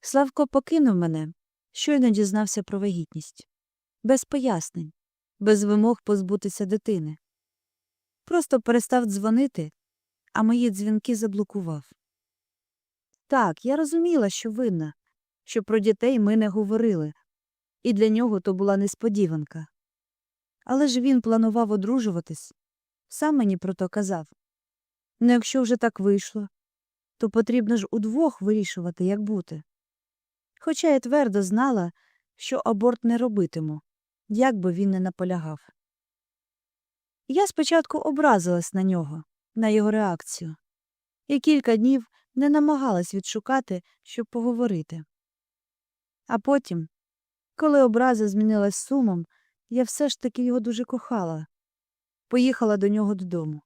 Славко покинув мене, щойно дізнався про вагітність. Без пояснень, без вимог позбутися дитини. Просто перестав дзвонити, а мої дзвінки заблокував. Так, я розуміла, що винна, що про дітей ми не говорили, і для нього то була несподіванка. Але ж він планував одружуватись, сам мені про то казав. Ну, якщо вже так вийшло, то потрібно ж удвох вирішувати, як бути. Хоча я твердо знала, що аборт не робитиму, як би він не наполягав. Я спочатку образилась на нього, на його реакцію, і кілька днів не намагалась відшукати, щоб поговорити. А потім, коли образа змінилась сумом, я все ж таки його дуже кохала, поїхала до нього додому.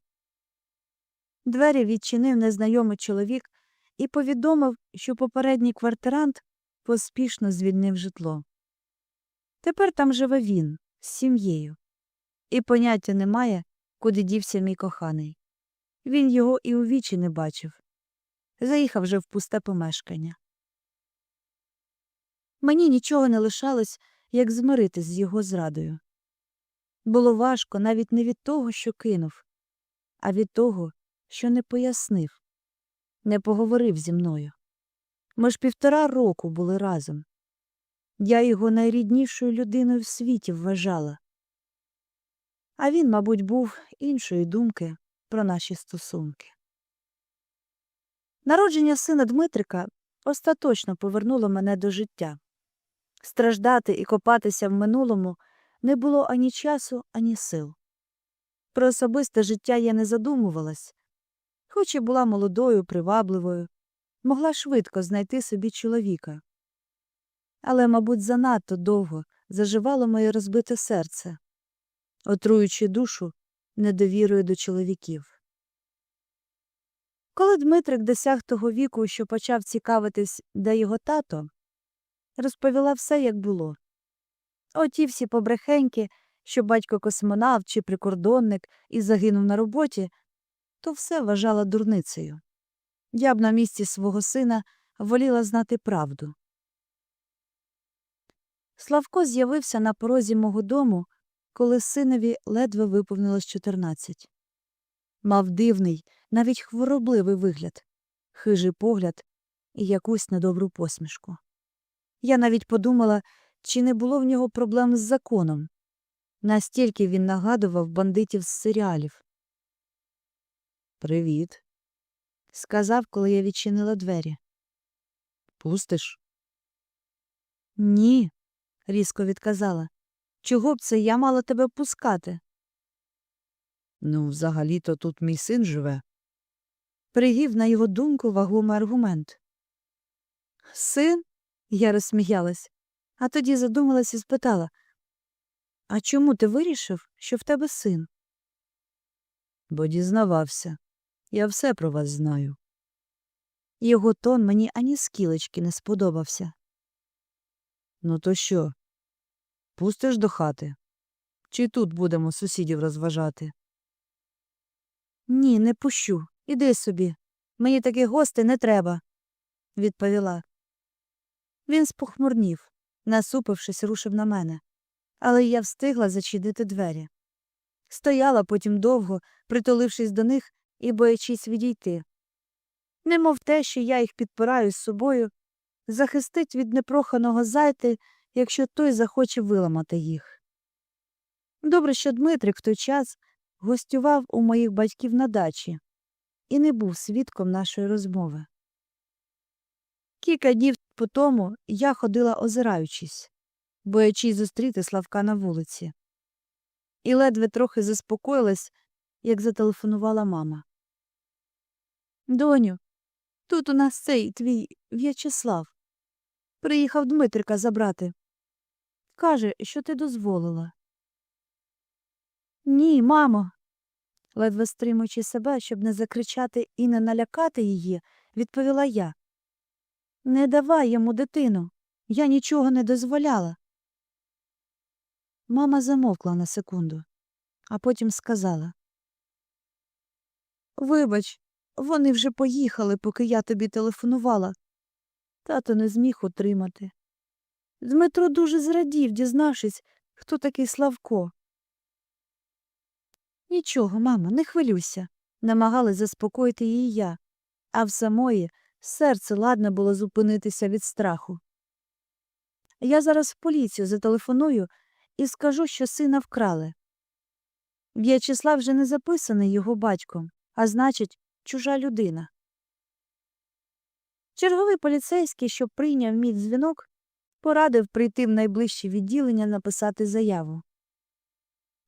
Двері відчинив незнайомий чоловік і повідомив, що попередній квартирант поспішно звільнив житло. Тепер там живе він з сім'єю, і поняття немає, куди дівся мій коханий. Він його і у вічі не бачив. Заїхав вже в пусте помешкання. Мені нічого не лишалось, як змиритись з його зрадою. Було важко навіть не від того, що кинув, а від того, що не пояснив, не поговорив зі мною. Ми ж півтора року були разом. Я його найріднішою людиною в світі вважала. А він, мабуть, був іншої думки про наші стосунки. Народження сина Дмитрика остаточно повернуло мене до життя. Страждати і копатися в минулому не було ані часу, ані сил. Про особисте життя я не задумувалась, хоч і була молодою, привабливою, могла швидко знайти собі чоловіка. Але, мабуть, занадто довго заживало моє розбите серце, отруючи душу недовірою до чоловіків. Коли Дмитрик досяг того віку, що почав цікавитись, де його тато, розповіла все, як було. Оті всі побрехеньки, що батько космонавт чи прикордонник і загинув на роботі, то все вважала дурницею. Я б на місці свого сина воліла знати правду. Славко з'явився на порозі мого дому, коли синові ледве виповнилось 14. Мав дивний, навіть хворобливий вигляд, хижий погляд і якусь недобру посмішку. Я навіть подумала, чи не було в нього проблем з законом. Настільки він нагадував бандитів з серіалів. Привіт, сказав, коли я відчинила двері. Пустиш? Ні, різко відказала. Чого б це я мала тебе пускати? Ну, взагалі-то тут мій син живе. Привів на його думку вагомий аргумент. Син? Я розсміялась, а тоді задумалась і спитала А чому ти вирішив, що в тебе син? Бо дізнавався. Я все про вас знаю. Його тон мені ані скілечки не сподобався. Ну, то що? Пустиш до хати? Чи тут будемо сусідів розважати? Ні, не пущу. Іди собі. Мені таких гостей не треба, відповіла. Він спохмурнів, насупившись, рушив на мене, але я встигла зачинити двері. Стояла потім довго, притулившись до них і боячись відійти. Немов те, що я їх підпираю з собою, захистить від непроханого зайти, якщо той захоче виламати їх. Добре, що Дмитрик в той час гостював у моїх батьків на дачі і не був свідком нашої розмови. Кілька днів по тому я ходила озираючись, боячись зустріти Славка на вулиці, і ледве трохи заспокоїлась, як зателефонувала мама. Доню, тут у нас цей твій В'ячеслав. Приїхав Дмитрика забрати. Каже, що ти дозволила. Ні, мамо. ледве стримуючи себе, щоб не закричати і не налякати її, відповіла я. Не давай йому дитину. Я нічого не дозволяла. Мама замовкла на секунду, а потім сказала. Вибач, вони вже поїхали, поки я тобі телефонувала. Тато не зміг утримати. Дмитро дуже зрадів, дізнавшись, хто такий Славко. Нічого, мама, не хвилюйся, намагалась заспокоїти її я, а в самої серце ладне було зупинитися від страху. Я зараз в поліцію зателефоную і скажу, що сина вкрали. В'ячеслав вже не записаний його батьком, а значить, чужа людина. Черговий поліцейський, що прийняв мій дзвінок, порадив прийти в найближче відділення написати заяву.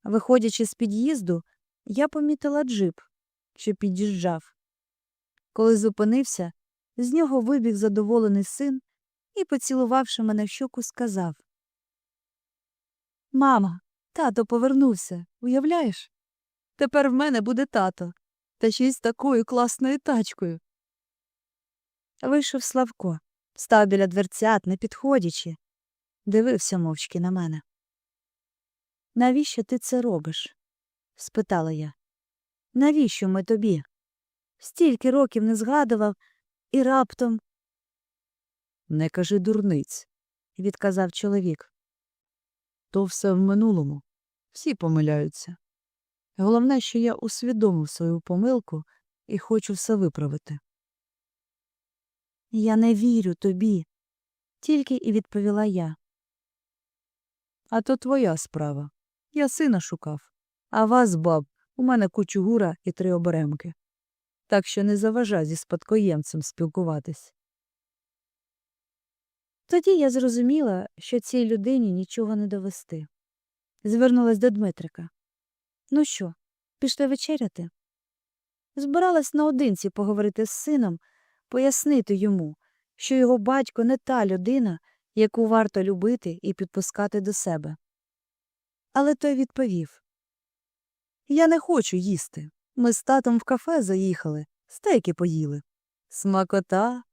Виходячи з під'їзду, я помітила джип, що під'їжджав. Коли зупинився, з нього вибіг задоволений син і, поцілувавши мене в щоку, сказав Мама, тато повернувся, уявляєш? Тепер в мене буде тато, та ще й з такою класною тачкою. Вийшов Славко, став біля дверцят, не підходячи, дивився мовчки на мене. Навіщо ти це робиш? спитала я. Навіщо ми тобі? Стільки років не згадував і раптом. Не кажи дурниць, відказав чоловік. То все в минулому. Всі помиляються. Головне, що я усвідомив свою помилку і хочу все виправити. Я не вірю тобі, тільки і відповіла я. А то твоя справа. Я сина шукав. А вас, баб, у мене кучугура і три оберемки. Так що не заважай зі спадкоємцем спілкуватись. Тоді я зрозуміла, що цій людині нічого не довести. Звернулась до Дмитрика. Ну що, пішли вечеряти? Збиралась наодинці поговорити з сином, пояснити йому, що його батько не та людина, яку варто любити і підпускати до себе. Але той відповів Я не хочу їсти. Ми з татом в кафе заїхали, стейки поїли. Смакота.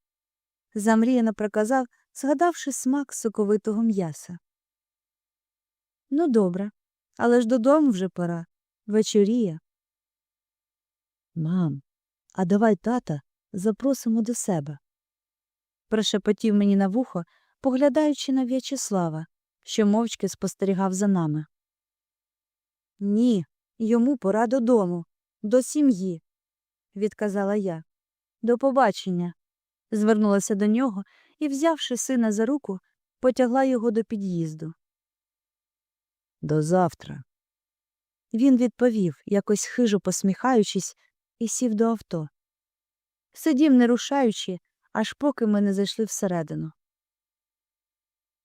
замріяно проказав, згадавши смак соковитого м'яса. Ну, добре, але ж додому вже пора. Вечоріє. Мам, а давай тата запросимо до себе. Прошепотів мені на вухо, поглядаючи на В'ячеслава, що мовчки спостерігав за нами. Ні, йому пора додому, до сім'ї, відказала я. До побачення. Звернулася до нього і, взявши сина за руку, потягла його до під'їзду. До завтра. Він відповів, якось хижо посміхаючись, і сів до авто. Сидів, не рушаючи, аж поки ми не зайшли всередину.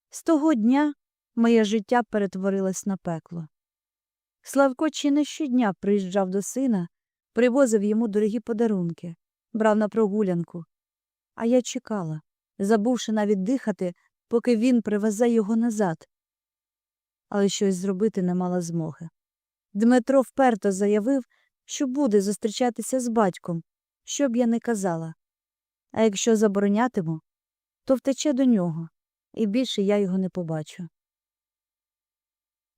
З того дня моє життя перетворилось на пекло. Славко чи не щодня приїжджав до сина, привозив йому дорогі подарунки, брав на прогулянку. А я чекала, забувши навіть дихати, поки він привезе його назад. Але щось зробити не мала змоги. Дмитро вперто заявив, що буде зустрічатися з батьком, що б я не казала. А якщо заборонятиму, то втече до нього, і більше я його не побачу.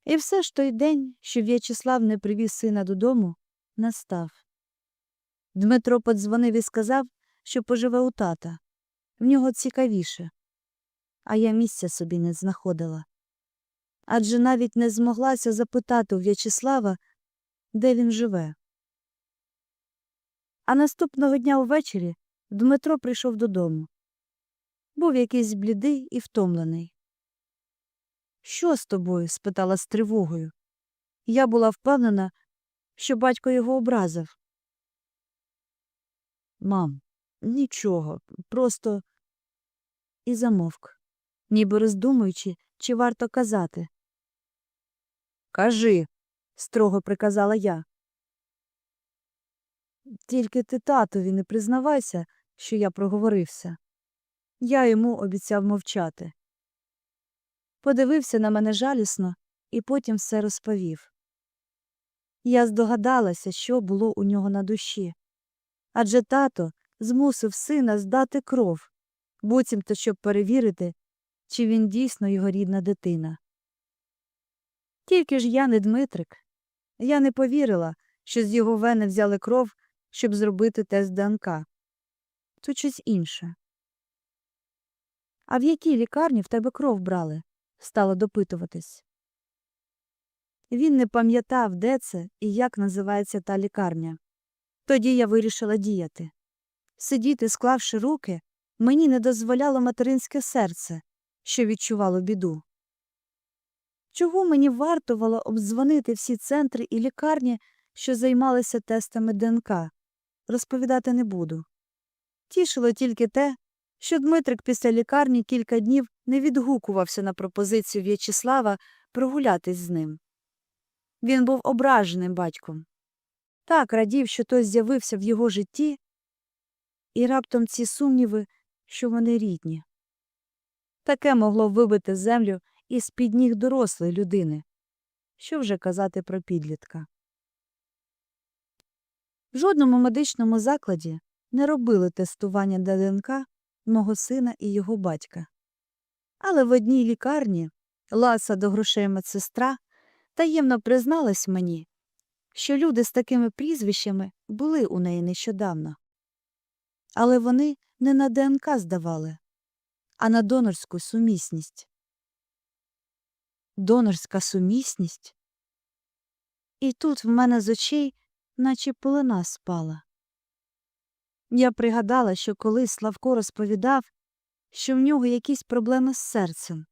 І все ж той день, що В'ячеслав не привіз сина додому, настав. Дмитро подзвонив і сказав, що поживе у тата. В нього цікавіше. А я місця собі не знаходила. Адже навіть не змоглася запитати у В'ячеслава, де він живе. А наступного дня увечері Дмитро прийшов додому. Був якийсь блідий і втомлений. Що з тобою? спитала з тривогою. Я була впевнена, що батько його образив. Мам, нічого, просто і замовк, ніби роздумуючи, чи варто казати. Кажи, строго приказала я. Тільки ти татові не признавайся, що я проговорився. Я йому обіцяв мовчати. Подивився на мене жалісно і потім все розповів. Я здогадалася, що було у нього на душі. Адже тато змусив сина здати кров, буцімто щоб перевірити, чи він дійсно його рідна дитина. Тільки ж я не Дмитрик. Я не повірила, що з його вени взяли кров, щоб зробити тест ДНК. Тут щось інше. А в якій лікарні в тебе кров брали? стала допитуватись. Він не пам'ятав, де це і як називається та лікарня. Тоді я вирішила діяти. Сидіти, склавши руки, мені не дозволяло материнське серце, що відчувало біду. Чого мені вартувало обдзвонити всі центри і лікарні, що займалися тестами ДНК? Розповідати не буду. Тішило тільки те, що Дмитрик після лікарні кілька днів не відгукувався на пропозицію В'ячеслава прогулятись з ним. Він був ображеним батьком. Так радів, що той з'явився в його житті, і раптом ці сумніви, що вони рідні. Таке могло вибити землю із під ніг дорослої людини. Що вже казати про підлітка? В жодному медичному закладі не робили тестування ДНК мого сина і його батька. Але в одній лікарні ласа до грошей медсестра таємно призналась мені, що люди з такими прізвищами були у неї нещодавно. Але вони не на ДНК здавали, а на донорську сумісність. Донорська сумісність? І тут в мене з очей наче полина спала. Я пригадала, що колись Славко розповідав, що в нього якісь проблеми з серцем.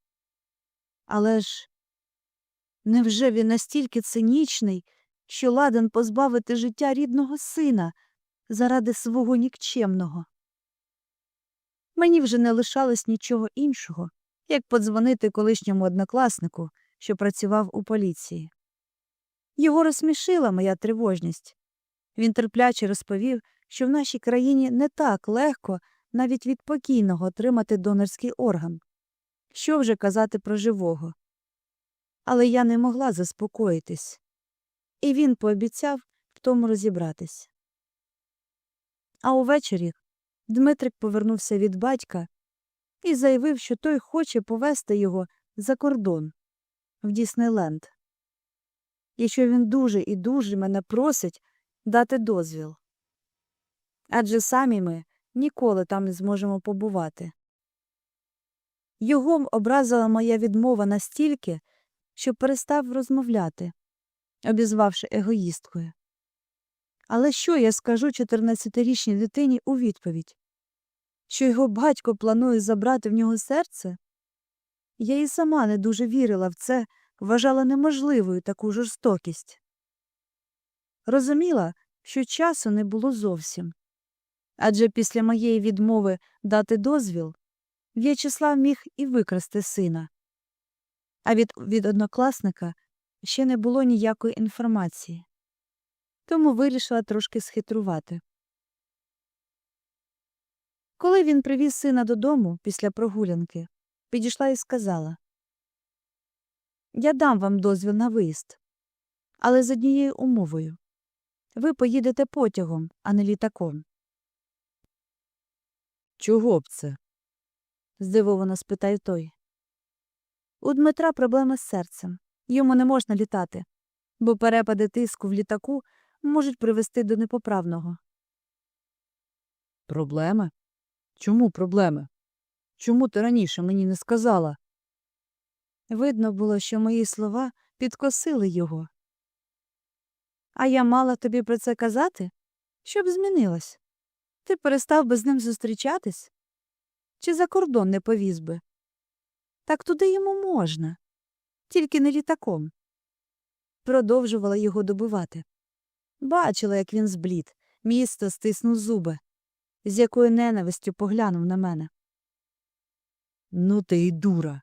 Але ж невже він настільки цинічний, що ладен позбавити життя рідного сина заради свого нікчемного? Мені вже не лишалось нічого іншого, як подзвонити колишньому однокласнику, що працював у поліції. Його розсмішила моя тривожність. Він терпляче розповів, що в нашій країні не так легко навіть від покійного отримати донорський орган. Що вже казати про живого? Але я не могла заспокоїтись, і він пообіцяв в тому розібратись. А увечері Дмитрик повернувся від батька і заявив, що той хоче повести його за кордон в Діснейленд. І що він дуже і дуже мене просить дати дозвіл. Адже самі ми ніколи там не зможемо побувати. Його образила моя відмова настільки, що перестав розмовляти, обізвавши егоїсткою. Але що я скажу 14-річній дитині у відповідь? Що його батько планує забрати в нього серце? Я і сама не дуже вірила в це, вважала неможливою таку жорстокість. Розуміла, що часу не було зовсім. Адже після моєї відмови дати дозвіл В'ячеслав міг і викрасти сина. А від, від однокласника ще не було ніякої інформації. Тому вирішила трошки схитрувати. Коли він привіз сина додому після прогулянки, підійшла і сказала Я дам вам дозвіл на виїзд, але з однією умовою ви поїдете потягом, а не літаком. Чого б це? здивовано спитає той. У Дмитра проблеми з серцем. Йому не можна літати, бо перепади тиску в літаку можуть привести до непоправного. Проблеми? Чому проблеми? Чому ти раніше мені не сказала? Видно було, що мої слова підкосили його. А я мала тобі про це казати? Щоб змінилось? Ти перестав би з ним зустрічатись? Чи за кордон не повіз би? Так туди йому можна, тільки не літаком. Продовжувала його добивати. Бачила, як він зблід, місто стиснув зуби, з якою ненавистю поглянув на мене. Ну ти й дура.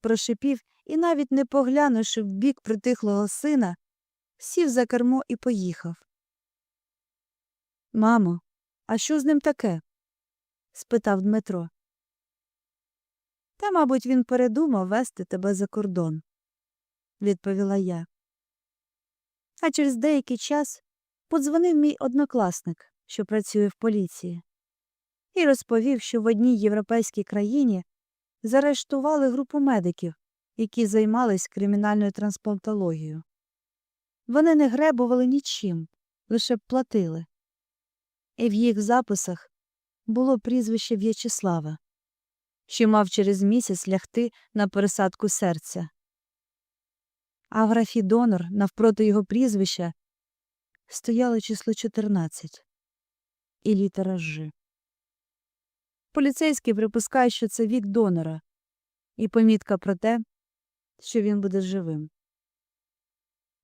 Прошипів і, навіть не поглянувши в бік притихлого сина, сів за кермо і поїхав. Мамо, а що з ним таке? спитав Дмитро. Та, мабуть, він передумав вести тебе за кордон, відповіла я. А через деякий час подзвонив мій однокласник, що працює в поліції, і розповів, що в одній європейській країні заарештували групу медиків, які займались кримінальною трансплантологією. Вони не гребували нічим, лише платили. І в їх записах було прізвище В'ячеслава. що мав через місяць лягти на пересадку серця. А в графі донор навпроти його прізвища стояло число 14 і літера Ж. Поліцейський припускає, що це вік донора, і помітка про те, що він буде живим.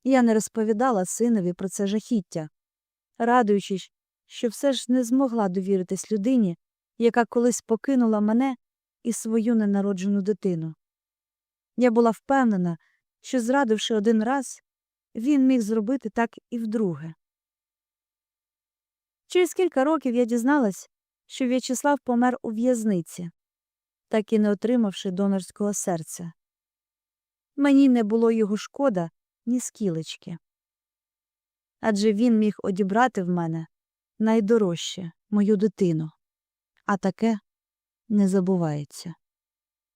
Я не розповідала синові про це жахіття, радуючись, що все ж не змогла довіритись людині, яка колись покинула мене і свою ненароджену дитину. Я була впевнена, що, зрадивши один раз, він міг зробити так і вдруге. Через кілька років я дізналась, що В'ячеслав помер у в'язниці, так і не отримавши донорського серця. Мені не було його шкода ні скілечки. Адже він міг одібрати в мене найдорожче мою дитину, а таке не забувається.